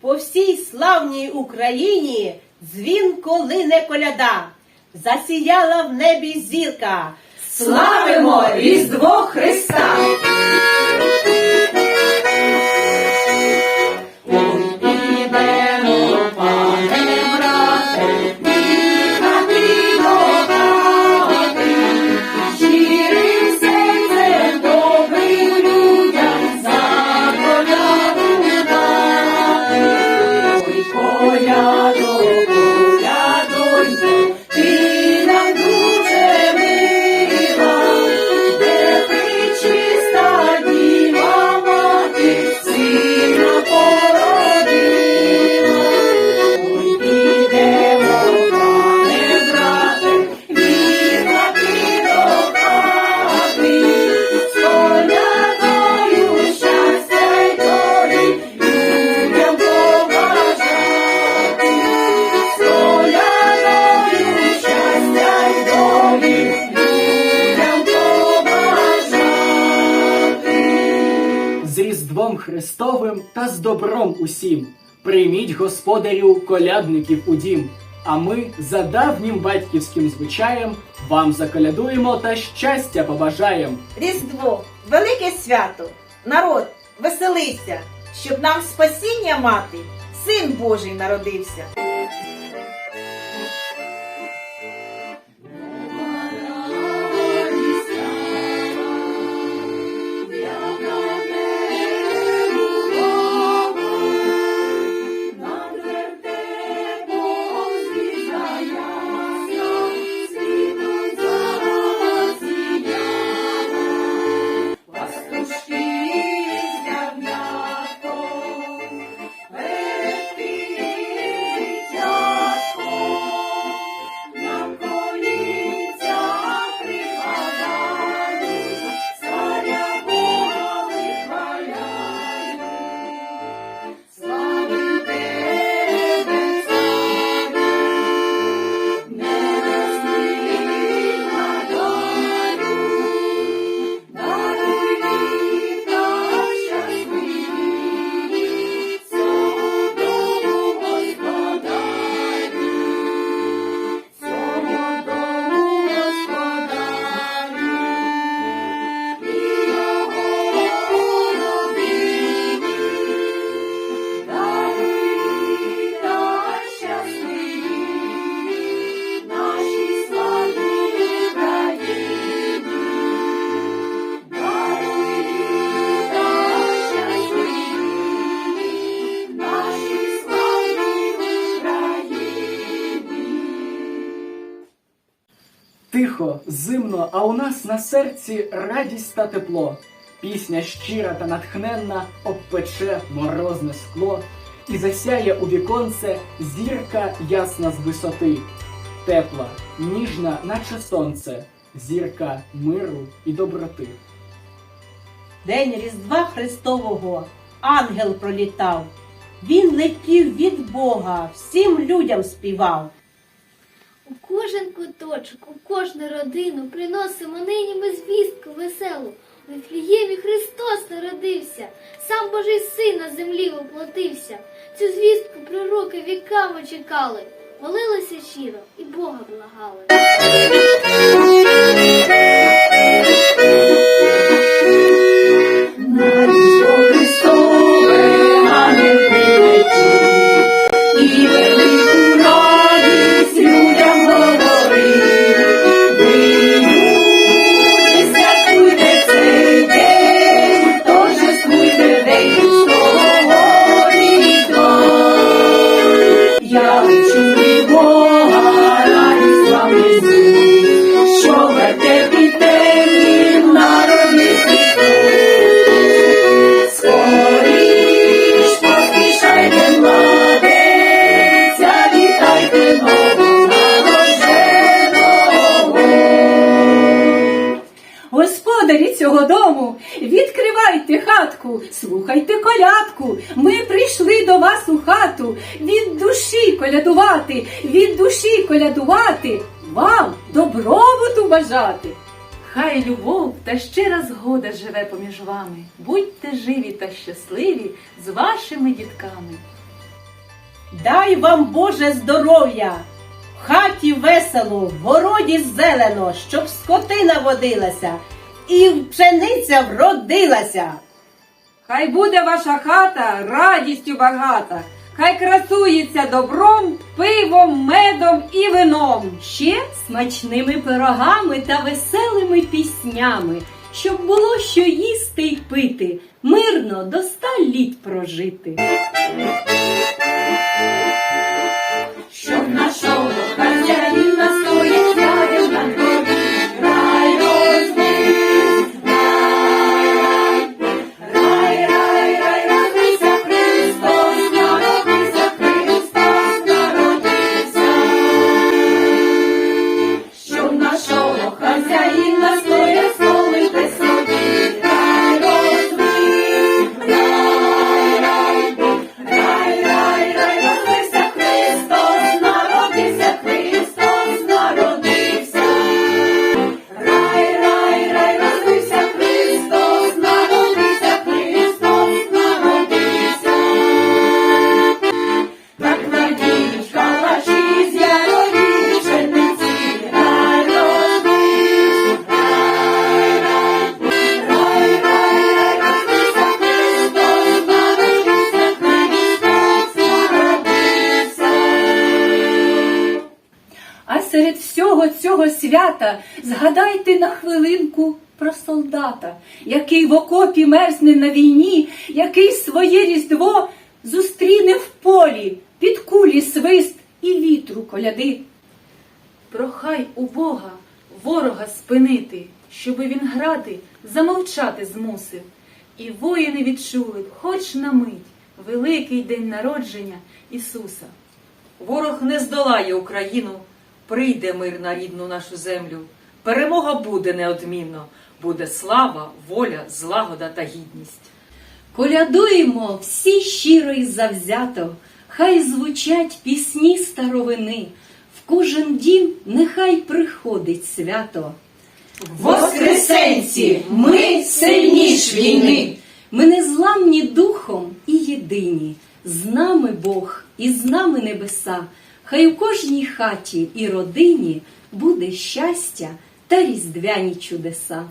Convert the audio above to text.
по всій славній Україні дзвін колине коляда, засіяла в небі зірка. Славимо Різдво Христа! Христовим та з добром усім. Прийміть господарю колядників у дім. А ми за давнім батьківським звичаєм вам заколядуємо та щастя побажаєм. Різдво, велике свято, народ, веселися, щоб нам спасіння мати, син Божий народився. Тихо, зимно, а у нас на серці радість та тепло. Пісня щира та натхненна обпече морозне скло, і засяє у віконце зірка ясна з висоти, тепла, ніжна, наче сонце, зірка миру і доброти. День Різдва Христового ангел пролітав. Він летів від Бога, всім людям співав. У кожен куточок, у кожну родину приносимо нині ми звістку веселу. У Вифліємі Христос народився, сам Божий син на землі воплотився. Цю звістку пророки віками чекали, молилися щиро і Бога благали. Цього дому, відкривайте хатку, слухайте колядку. Ми прийшли до вас у хату від душі колядувати, від душі колядувати, вам добробуту бажати. Хай любов та щира згода живе поміж вами. Будьте живі та щасливі з вашими дітками. Дай вам Боже здоров'я! В хаті весело, в городі зелено, щоб скотина водилася і пшениця вродилася. Хай буде ваша хата радістю багата, хай красується добром, пивом, медом і вином. Ще смачними пирогами та веселими піснями, щоб було що їсти й пити, мирно до ста літ прожити. चाहिए серед всього цього свята згадайте на хвилинку про солдата, який в окопі мерзне на війні, який своє різдво зустріне в полі під кулі свист і вітру коляди. Прохай у Бога ворога спинити, щоби він грати, замовчати змусив. І воїни відчули, хоч на мить, великий день народження Ісуса. Ворог не здолає Україну, прийде мир на рідну нашу землю. Перемога буде неодмінно, буде слава, воля, злагода та гідність. Колядуємо всі щиро і завзято, хай звучать пісні старовини, в кожен дім нехай приходить свято. Воскресенці, ми сильніш війни. Ми незламні духом і єдині. З нами Бог і з нами небеса. Хай у кожній хаті і родині буде щастя та різдвяні чудеса.